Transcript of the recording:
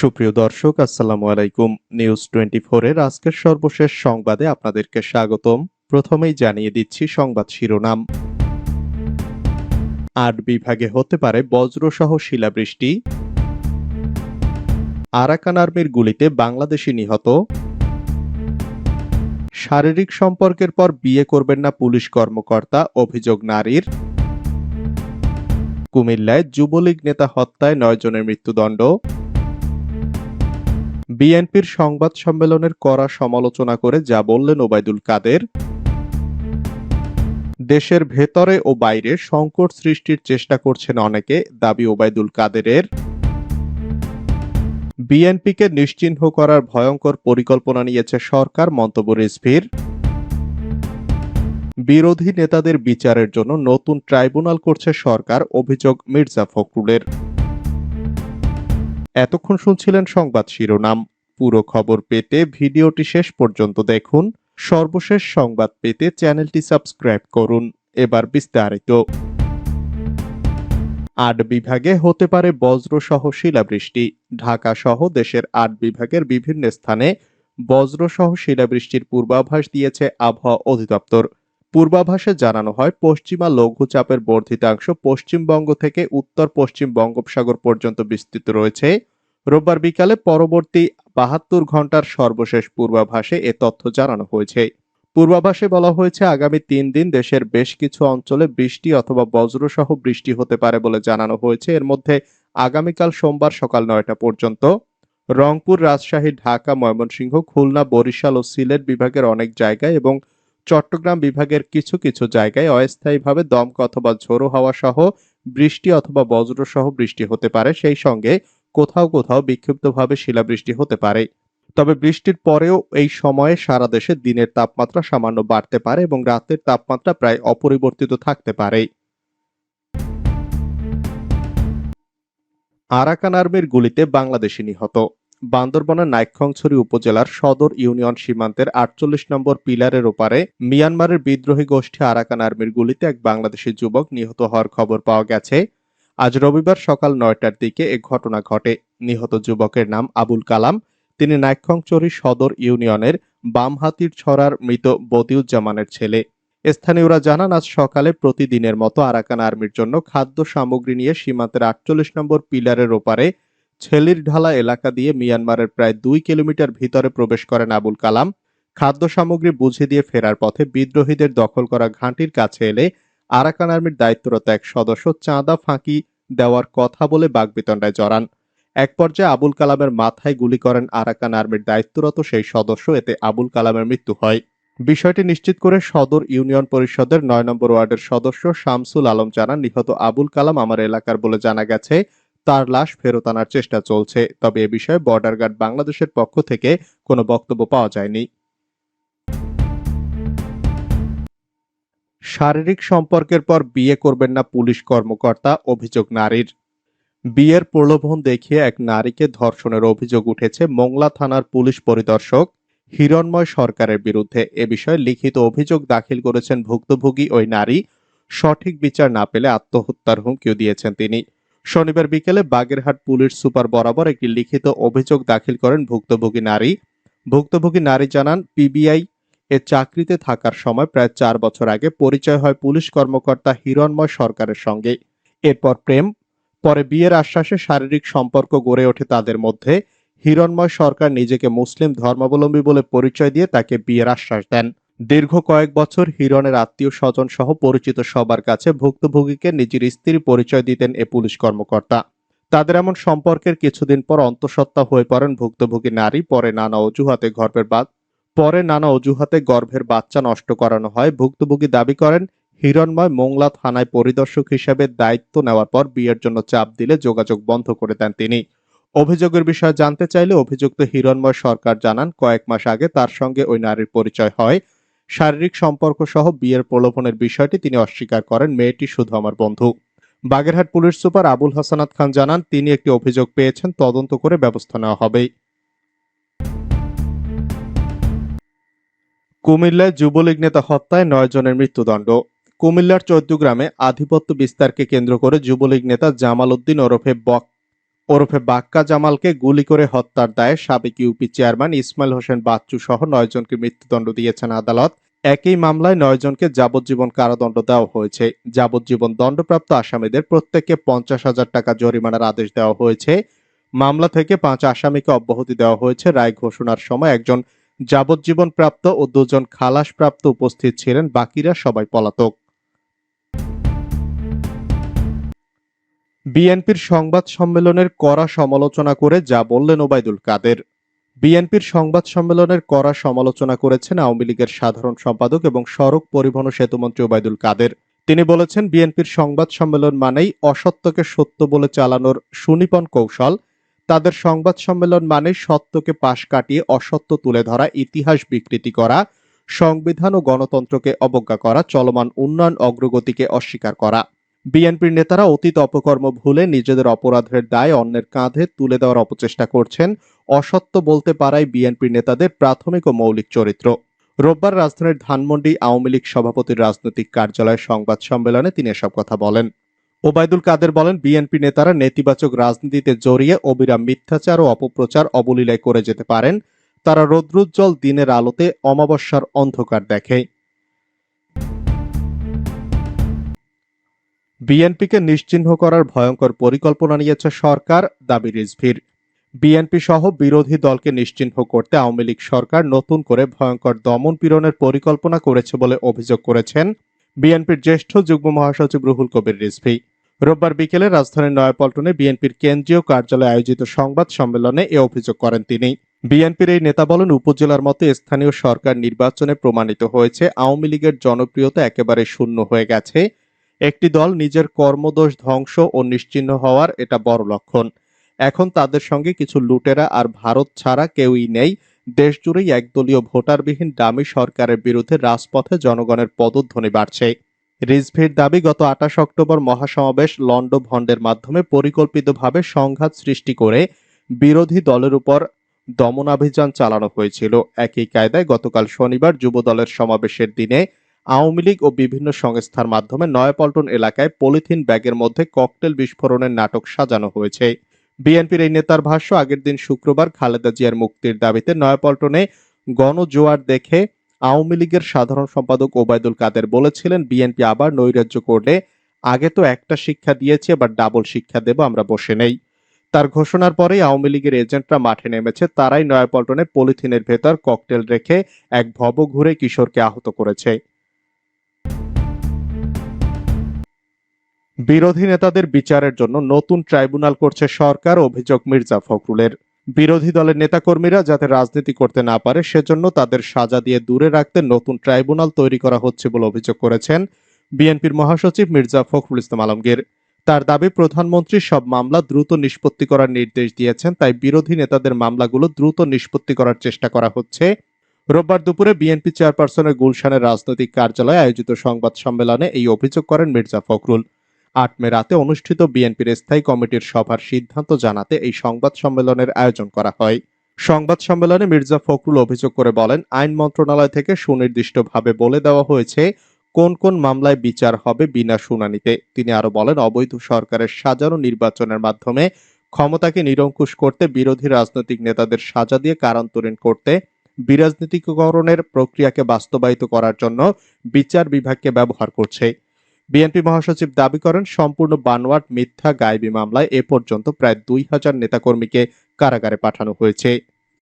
সুপ্রিয় দর্শক, আসসালামু আলাইকুম। নিউজ টোয়েন্টি এর আজকের সর্বশেষ সংবাদে আপনাদেরকে স্বাগতম। প্রথমেই জানিয়ে দিচ্ছি সংবাদ শিরোনাম। আট বিভাগে হতে পারে বজ্রসহ শিলাবৃষ্টি। আরাকান আর্মির গুলিতে বাংলাদেশি নিহত। শারীরিক সম্পর্কের পর বিয়ে করবেন না পুলিশ কর্মকর্তা, অভিযোগ নারীর। কুমিল্লায় যুবলীগ নেতা হত্যায় নয় জনের মৃত্যুদণ্ড। বিএনপির সংবাদ সম্মেলনের কড়া সমালোচনা করে যা বললেন ওবায়দুল কাদের। দেশের ভেতরে ও বাইরে সংকট সৃষ্টির চেষ্টা করছেন অনেকে, দাবি ওবায়দুল কাদেরের। বিএনপিকে নিশ্চিহ্ন করার ভয়ঙ্কর পরিকল্পনা নিয়েছে সরকার, মন্তব্য রিজভির। বিরোধী নেতাদের বিচারের জন্য নতুন ট্রাইব্যুনাল করছে সরকার, অভিযোগ মির্জা ফখরুলের। এতক্ষণ শুনছিলেন সংবাদ শিরোনাম। পুরো খবর পেতে ভিডিওটি শেষ পর্যন্ত দেখুন। সর্বশেষ সংবাদ পেতে চ্যানেলটি সাবস্ক্রাইব করুন। এবার বিস্তারিত। আট বিভাগে হতে পারে বজ্রসহ শিলাবৃষ্টি। ঢাকা সহ দেশের আট বিভাগের বিভিন্ন স্থানে বজ্রসহ শিলাবৃষ্টির পূর্বাভাস দিয়েছে আবহাওয়া অধিদপ্তর। পূর্বাভাসে জানানো হয়, পশ্চিমা লঘুচাপের বর্ধিতাংশ পশ্চিমবঙ্গ থেকে উত্তর পশ্চিম বঙ্গোপসাগর পর্যন্ত বিস্তৃত রয়েছে। রোববার বিকালে পরবর্তী বাহাত্তর ঘণ্টার সর্বশেষ পূর্বাভাসে এ তথ্য জানানো হয়েছে। পূর্বাভাসে বলা হয়েছে, আগামী তিন দিন দেশের বেশ কিছু অঞ্চলে বৃষ্টি অথবা বজ্রসহ বৃষ্টি হতে পারে বলে জানানো হয়েছে। এর মধ্যে আগামীকাল সোমবার সকাল নয়টা পর্যন্ত রংপুর, রাজশাহী, ঢাকা, ময়মনসিংহ, খুলনা, বরিশাল ও সিলেট বিভাগের অনেক জায়গায় এবং চট্টগ্রাম বিভাগের কিছু কিছু জায়গায় অস্থায়ীভাবে দমক অথবা ঝোড়ো হাওয়া সহ বৃষ্টি অথবা বজ্রসহ বৃষ্টি হতে পারে। সেই সঙ্গে কোথাও কোথাও বিক্ষিপ্তভাবে শিলাবৃষ্টি হতে পারে। তবে বৃষ্টির পরেও এই সময়ে সারা দেশে দিনের তাপমাত্রা সামান্য বাড়তে পারে এবং রাতের তাপমাত্রা প্রায় অপরিবর্তিত থাকতে পারে। আরাকান আর্মির গুলিতে বাংলাদেশি নিহত। বান্দরবনের নাইক্ষংছড়ি উপজেলার সদর ইউনিয়ন সীমান্তের আটচল্লিশ নম্বর পিলারের ওপারে মিয়ানমারের বিদ্রোহী গোষ্ঠী আরাকান আর্মির গুলিতে এক বাংলাদেশি যুবক নিহত হওয়ার খবর পাওয়া গেছে। আজ রবিবার সকাল নয়টার দিকে এ ঘটনা ঘটে। নিহত যুবকের নাম আবুল কালাম। তিনি নাইক্ষংচরি সদর ইউনিয়নের বামহাতির ছড়ার মৃত বদিউজ্জামানের ছেলে। স্থানীয়রা জানান, আজ সকালে প্রতিদিনের মতো আরাকান আর্মির জন্য খাদ্য সামগ্রী নিয়ে সীমান্তের আটচল্লিশ নম্বর পিলারের ওপারে ছেলির ঢালা এলাকা দিয়ে মিয়ানমারের প্রায় দুই কিলোমিটার ভিতরে প্রবেশ করেন আবুল কালাম। খাদ্য সামগ্রী বুঝে দিয়ে ফেরার পথে বিদ্রোহীদের দখল করা ঘাঁটির কাছে এলে আরাকান আর্মির দায়িত্বরত এক সদস্য চাঁদা ফাঁকি দেওয়ার কথা বলে বাগবিতণ্ডায় জড়ান। এক পর্যায়ে আবুল কালামের মাথায় গুলি করেন আরাকান আর্মির দায়িত্বরত সেই সদস্য, এতে আবুল কালামের মৃত্যু হয়। বিষয়টি নিশ্চিত করে সদর ইউনিয়ন পরিষদের নয় নম্বর ওয়ার্ডের সদস্য শামসুল আলম জানান, নিহত আবুল কালাম আমার এলাকার বলে জানা গেছে তার লাশ ফেরত আনার চেষ্টা চলছে, তবে এ বিষয়ে বর্ডার গার্ড বাংলাদেশের পক্ষ থেকে কোনো বক্তব্য পাওয়া যায়নি। শারীরিক সম্পর্কের পর বিয়ে করবেন না পুলিশ কর্মকর্তা, অভিযোগ নারীর। বিয়ের প্রলোভন দেখিয়ে এক নারীকে ধর্ষণের অভিযোগ উঠেছে মোংলা থানার পুলিশ পরিদর্শক হিরণময় সরকারের বিরুদ্ধে। এ বিষয়ে লিখিত অভিযোগ দাখিল করেছেন ভুক্তভোগী ওই নারী। সঠিক বিচার না পেলে আত্মহত্যার হুমকিও দিয়েছেন তিনি। শনিবার বিকেলে বাগেরহাট পুলিশ সুপার বরাবর একটি লিখিত অভিযোগ দাখিল করেন ভুক্তভোগী নারী। ভুক্তভোগী নারী জানান, পিবিআই এ চাকরিতে থাকার সময় প্রায় চার বছর আগে পরিচয় হয় পুলিশ কর্মকর্তা হিরণময় সরকারের সঙ্গে। এরপর প্রেম, পরে বিয়ের আশ্বাসে শারীরিক সম্পর্ক গড়ে ওঠে তাদের মধ্যে। হিরণময় সরকার নিজেকে মুসলিম ধর্মাবলম্বী বলে পরিচয় দিয়ে তাকে বিয়ের আশ্বাস দেন। দীর্ঘ কয়েক বছর হিরণের আত্মীয় স্বজন সহ পরিচিত সবার কাছে ভুক্তভোগীকে নিজের স্ত্রীর পরিচয় দিতেন এ পুলিশ কর্মকর্তা। তাদের এমন সম্পর্কের কিছুদিন পর অন্তঃসত্ত্বা হয়ে পড়েন ভুক্তভোগী নারী, পরে নানা অজুহাতে গর্ভের বাদ, পরে নানা অজুহাতে গর্ভের বাচ্চা নষ্ট করানো হয়। ভুক্তভোগী দাবি করেন, হিরণময় মোংলা থানায় পরিদর্শক হিসেবে দায়িত্ব নেওয়ার পর বিয়ের জন্য চাপ দিলে যোগাযোগ বন্ধ করে দেন তিনি। অভিযোগের বিষয়ে জানতে চাইলে অভিযুক্ত হিরণময় সরকার জানান, কয়েক মাস আগে তার সঙ্গে ওই নারীর পরিচয় হয়। শারীরিক সম্পর্ক সহ বিয়ের প্রলোভনের বিষয়টি তিনি অস্বীকার করেন মেয়েটি শুধু আমার বন্ধু। বাগেরহাট পুলিশ সুপার আবুল হাসানাত খান জানান, তিনি একটি অভিযোগ পেয়েছেন, তদন্ত করে ব্যবস্থা নেওয়া হবে কুমিল্লায় যুবলীগ নেতা হত্যায় নয় জনের মৃত্যুদণ্ড। কুমিল্লার চৌদ্দগ্রামে আধিপত্য বিস্তারকে কেন্দ্র করে যুবলীগ নেতা জামাল উদ্দিন ওরফে বক ওরফে বাক্কা জামালকে গুলি করে হত্যার দায়ে সাবেক U P chairman Ismail Hossain Bachchu সহ নয়জনকে মৃত্যুদণ্ড দিয়েছেন আদালত। একই মামলায় নয়জনকে যাবজ্জীবন কারাদণ্ড দেওয়া হয়েছে। যাবজ্জীবন দণ্ডপ্রাপ্ত আসামিদের প্রত্যেককে পঞ্চাশ হাজার টাকা জরিমানার আদেশ দেওয়া হয়েছে। মামলা থেকে পাঁচ আসামিকে অব্যাহতি দেওয়া হয়েছে। রায় ঘোষণার সময় একজন যাবজ্জীবন প্রাপ্ত ও দুজন খালাস প্রাপ্ত উপস্থিত ছিলেন বাকিরা সবাই পলাতক। বিএনপির সংবাদ সম্মেলনের কড়া সমালোচনা করে যা বললেন ওবায়দুল কাদের। বিএনপির সংবাদ সম্মেলনের কড়া সমালোচনা করেছেন আওয়ামী লীগের সাধারণ সম্পাদক এবং সড়ক পরিবহন সেতুমন্ত্রী ওবায়দুল কাদের। তিনি বলেছেন, বিএনপির সংবাদ সম্মেলন মানেই অসত্যকে সত্য বলে চালানোর সুনিপন কৌশল। তাদের সংবাদ সম্মেলন মানে সত্যকে পাশ কাটিয়ে অসত্য তুলে ধরা, ইতিহাস বিকৃতি করা, সংবিধান ও গণতন্ত্রকে অবজ্ঞা করা, চলমান উন্নয়ন অগ্রগতিকে অস্বীকার করা। বিএনপির নেতারা অতীত অপকর্ম ভুলে নিজেদের অপরাধের দায় অন্যের কাঁধে তুলে দেওয়ার অপচেষ্টা করছেন। অসত্য বলতে পারাই বিএনপির নেতাদের প্রাথমিক ও মৌলিক চরিত্র। রোববার রাজধানীর ধানমন্ডি আওয়ামী লীগ সভাপতির রাজনৈতিক কার্যালয়ের সংবাদ সম্মেলনে তিনি এসব কথা বলেন। ওবায়দুল কাদের বলেন, বিএনপি নেতারা নেতিবাচক রাজনীতিতে জড়িয়ে অবিরাম মিথ্যাচার ও অপপ্রচার অবলীলায় করে যেতে পারেন। তারা রৌদ্রোজ্জ্বল দিনের আলোতে অমাবস্যার অন্ধকার দেখে। বিএনপিকে নিশ্চিহ্ন করার ভয়ঙ্কর পরিকল্পনা নিয়েছে সরকার, দাবি রিজভির। বিএনপি সহ বিরোধী দলকে নিশ্চিহ্ন করতে আওয়ামী লীগ সরকার নতুন করে ভয়ঙ্কর দমন পীড়নের পরিকল্পনা করেছে বলে অভিযোগ করেছেন বিএনপির জ্যেষ্ঠ যুগ্ম মহাসচিব রুহুল কবির রিজভি। রোববার বিকেলে রাজধানীর নয়াপল্টনে বিএনপির কেন্দ্রীয় কার্যালয়ে আয়োজিত সংবাদ সম্মেলনে এ অভিযোগ করেন তিনি। বিএনপির এই নেতা বলেন উপজেলার মতো স্থানীয় সরকার নির্বাচনে প্রমাণিত হয়েছে আওয়ামী লীগের জনপ্রিয়তা একেবারে শূন্য হয়ে গেছে। একটি দল নিজের কর্মদোষ ধ্বংস ও নিশ্চিহ্ন হওয়ার এটা বড় লক্ষণ। এখন তাদের সঙ্গে কিছু লুটেরা আর ভারত ছাড়া কেউই নেই। দেশজুড়েই একদলীয় ভোটারবিহীন ডামি সরকারের বিরুদ্ধে রাজপথে জনগণের পদধ্বনি বাড়ছে। রিজভির দাবি, গত আঠাশ অক্টোবর মহাসমাবেশ লন্ড ভন্ডের মাধ্যমে পরিকল্পিতভাবে সংঘাত সৃষ্টি করে বিরোধী দলের উপর দমনাভিযান চালানো হয়েছিল। একই কায়দায় গতকাল শনিবার যুব দলের সমাবেশের দিনে আওয়ামী লীগ ও বিভিন্ন সংস্থার মাধ্যমে নয়াপল্টন এলাকায় পলিথিন ব্যাগের মধ্যে ককটেল বিস্ফোরণের নাটক সাজানো হয়েছে। বিএনপির এই নেতার ভাষ্য, আগের দিন শুক্রবার খালেদা জিয়ার মুক্তির দাবিতে নয়াপল্টনে গণজোয়ার দেখে আওয়ামী লীগের সাধারণ সম্পাদক ওবায়দুল কাদের বলেছিলেন, বিএনপি আবার নৈরাজ্য করলে আগে তো একটা শিক্ষা দিয়েছে, এবার ডাবল শিক্ষা দেব, আমরা বসে নেই। তার ঘোষণার পরেই আওয়ামী লীগের এজেন্টরা মাঠে নেমেছে, তারাই নয়াপল্টনে পলিথিনের ভেতর ককটেল রেখে এক ভব ঘুরে কিশোরকে আহত করেছে। বিরোধী নেতাদের বিচারের জন্য নতুন ট্রাইব্যুনাল করছে সরকার, অভিযোগ মির্জা ফখরুলের। বিরোধী দলের নেতাকর্মীরা যাতে রাজনীতি করতে না পারে, সেজন্য তাদের সাজা দিয়ে দূরে রাখতে নতুন ট্রাইব্যুনাল তৈরি করা হচ্ছে বলে অভিযোগ করেছেন বিএনপির মহাসচিব মির্জা ফখরুল ইসলাম আলমগীর। তার দাবি, প্রধানমন্ত্রী সব মামলা দ্রুত নিষ্পত্তি করার নির্দেশ দিয়েছেন, তাই বিরোধী নেতাদের মামলাগুলো দ্রুত নিষ্পত্তি করার চেষ্টা করা হচ্ছে। রোববার দুপুরে বিএনপি চেয়ারপারসনের গুলশানের রাজনৈতিক কার্যালয়ে আয়োজিত সংবাদ সম্মেলনে এই অভিযোগ করেন মির্জা ফখরুল। আট মে রাতে অনুষ্ঠিত বিএনপির স্থায়ী কমিটির সভার সিদ্ধান্ত জানাতে এই সংবাদ সম্মেলনের আয়োজন করা হয়। সংবাদ সম্মেলনে মির্জা ফখরুল অভিযোগ করে বলেন, আইন মন্ত্রণালয় থেকে সুনির্দিষ্টভাবে বলে দেওয়া হয়েছে, কোন কোন মামলায় বিচার হবে বিনা শুনানিতে। তিনি আরও বলেন, অবৈধ সরকারের সাজানো নির্বাচনের মাধ্যমে ক্ষমতাকে নিরঙ্কুশ করতে বিরোধী রাজনৈতিক নেতাদের সাজা দিয়ে কারান্তরীণ করতে বিরাজনীতিকরণের প্রক্রিয়াকে বাস্তবায়িত করার জন্য বিচার বিভাগকে ব্যবহার করছে। বিএনপি মহাসচিব দাবি করেন, সম্পূর্ণ বানওয়াট মিথ্যা গায়েবী মামলায় এ পর্যন্ত প্রায় দুই হাজার নেতাকর্মীকে কারাগারে পাঠানো হয়েছে।